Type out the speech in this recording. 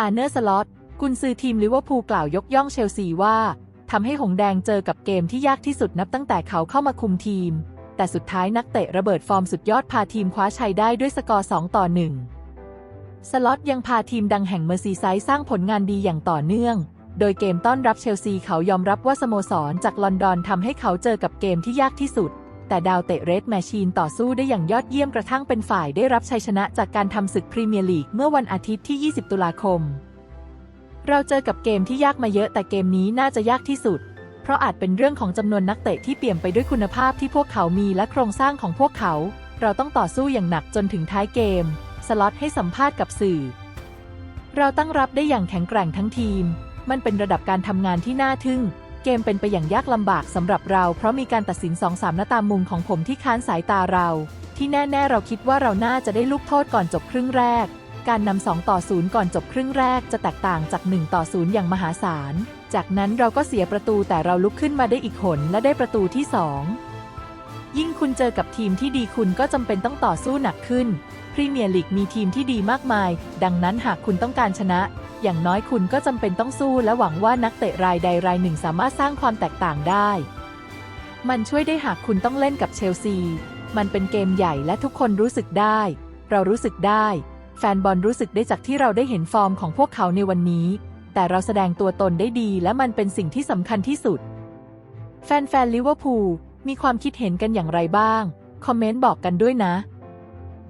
อาร์เนอร์สล็อตกุนซือทีมลิเวอร์พูลกล่าวยกย่องเชลซีว่าทำให้หงแดงเจอกับเกมที่ยากที่สุดนับตั้งแต่เขาเข้ามาคุมทีม แต่สุดท้ายนักเตะระเบิดฟอร์มสุดยอดพาทีมคว้าชัยได้ด้วยสกอร์ 2 ต่อ 1 สล็อตยังพาทีมดังแห่งเมอร์ซีไซด์สร้างผลงานดีอย่างต่อเนื่อง โดยเกมต้อนรับเชลซีเขายอมรับว่าสโมสรจากลอนดอนทำให้เขาเจอกับเกมที่ยากที่สุด แต่ดาวเตะเรดแมชชีนต่อสู้ได้อย่างยอดเยี่ยมกระทั่งเป็นฝ่ายได้รับชัยชนะจากการทำศึกพรีเมียร์ลีกเมื่อวันอาทิตย์ที่ 20 ตุลาคม เราเจอกับเกมที่ยากมาเยอะแต่เกมนี้น่าจะยากที่สุด เพราะอาจเป็นเรื่องของจำนวนนักเตะที่เปี่ยมไปด้วยคุณภาพที่พวกเขามีและโครงสร้างของพวกเขา เราต้องต่อสู้อย่างหนักจนถึงท้ายเกม สล็อตให้สัมภาษณ์กับสื่อ เราตั้งรับได้อย่างแข็งแกร่งทั้งทีม มันเป็นระดับการทำงานที่น่าทึ่ง เกมเป็นไปอย่างยากลำบากสำหรับเรา เพราะมีการตัดสิน2-3หน้าตามมุมของผมที่ค้านสายตาเรา ที่แน่ ๆ เราคิดว่าเราน่าจะได้ลูกโทษก่อนจบครึ่งแรก การนำ2ต่อ0ก่อนจบครึ่งแรกจะแตกต่างจาก1ต่อ0อย่างมหาศาล จากนั้นเราก็เสียประตูแต่เราลุกขึ้นมาได้อีกหนและได้ประตูที่2ยิ่งคุณเจอกับทีมที่ดีคุณก็จำเป็นต้องต่อสู้หนักขึ้น รีเมียร์ลีกมีทีมที่ดีมากมาย ดังนั้นหากคุณต้องการชนะ อย่างน้อยคุณก็จำเป็นต้องสู้และหวังว่านักเตะรายใดรายหนึ่งสามารถสร้างความแตกต่างได้ มันช่วยได้หากคุณต้องเล่นกับเชลซี มันเป็นเกมใหญ่และทุกคนรู้สึกได้ เรารู้สึกได้ แฟนบอลรู้สึกได้จากที่เราได้เห็นฟอร์มของพวกเขาในวันนี้ แต่เราแสดงตัวตนได้ดีและมันเป็นสิ่งที่สำคัญที่สุด แฟนๆลิเวอร์พูลมีความคิดเห็นกันอย่างไรบ้าง คอมเมนต์บอกกันด้วยนะ